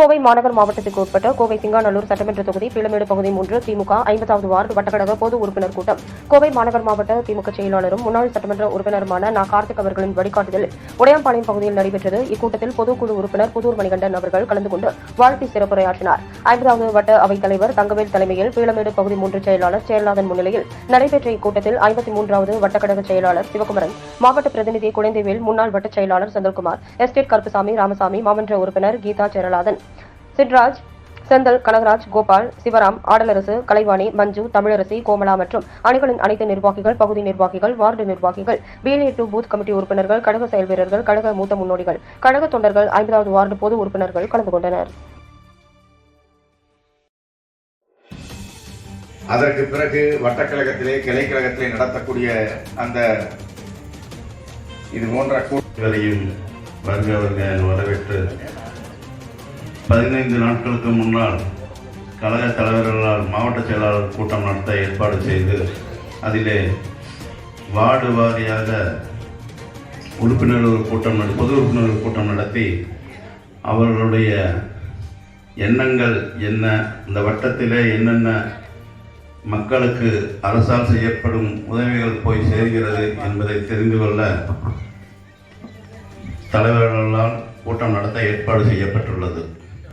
கோவை மாநகர் மாவட்டத்திற்கு உட்பட்ட கோவை சிங்காநல்லூர் சட்டமன்ற தொகுதி பிளமேடு பகுதி மூன்று திமுக ஐம்பதாவது வார்டு வட்டக்கழக பொது உறுப்பினர் கூட்டம். கோவை மாநகர் மாவட்ட திமுக செயலாளரும் முன்னாள் சட்டமன்ற உறுப்பினருமான நா. கார்த்திக் அவர்களின் வழிகாட்டுதலில் உடையாம்பாளையம் பகுதியில் நடைபெற்றது. இக்கூட்டத்தில் பொதுக்குழு உறுப்பினர் புதூர் மணிகண்டன் அவர்கள் கலந்து கொண்டு வாழ்த்தி சிறப்புரையாற்றினார். ஐம்பதாவது வட்ட அவைத் தலைவர் தங்கவேல் தலைமையில் பீளமேடு பகுதி மூன்று செயலாளர் செயலாளர் முன்னிலையில் நடைபெற்ற இக்கூட்டத்தில் ஐம்பத்தி மூன்றாவது வட்டக்கழக செயலாளர் சிவகுமரன் மாவட்ட பிரதிநிதி குழந்தைவேல் முன்னாள் வட்ட செயலாளர் செந்தில்குமார் எஸ்டேட் கருப்புசாமி ராமசாமி மாமன்ற உறுப்பினர் கீதா சேரலாதன் சிட்ராஜ் செந்தல் கனகராஜ் கோபால் சிவராம் ஆடலரசு கலைவாணி மஞ்சு தமிழரசி கோமலா மற்றும் அணிகளின் அனைத்து நிர்வாகிகள் பகுதி நிர்வாகிகள் வார்டு நிர்வாகிகள் பிஎல்ஏ டூ பூத் கமிட்டி உறுப்பினர்கள் கழக செயல் வீரர்கள் கழக மூத்த முன்னோடிகள் கழக தொண்டர்கள் ஐம்பதாவது வார்டு பொது உறுப்பினர்கள் கலந்து கொண்டனர். அதற்கு பிறகு வட்டக்கழகத்திலே கிளைக்கழகத்திலே நடத்தக்கூடிய அந்த இது போன்ற கூட்டங்களையும் வருக வரவேற்று பதினைந்து நாட்களுக்கு முன்னால் கழக தலைவர்களால் மாவட்ட செயலாளர் கூட்டம் நடத்த ஏற்பாடு செய்து அதிலே வார்டு வாரியாக உறுப்பினர்கள் கூட்டம் நட- பொது உறுப்பினர்கள் கூட்டம் நடத்தி அவர்களுடைய எண்ணங்கள் என்ன இந்த வட்டத்திலே என்னென்ன மக்களுக்கு அரசால் செய்யப்படும் உதவிகள் போய் சேர்கிறது என்பதை தெரிந்து கொள்ள தலைவர்களால் கூட்டம் நடத்த ஏற்பாடு செய்யப்பட்டுள்ளது.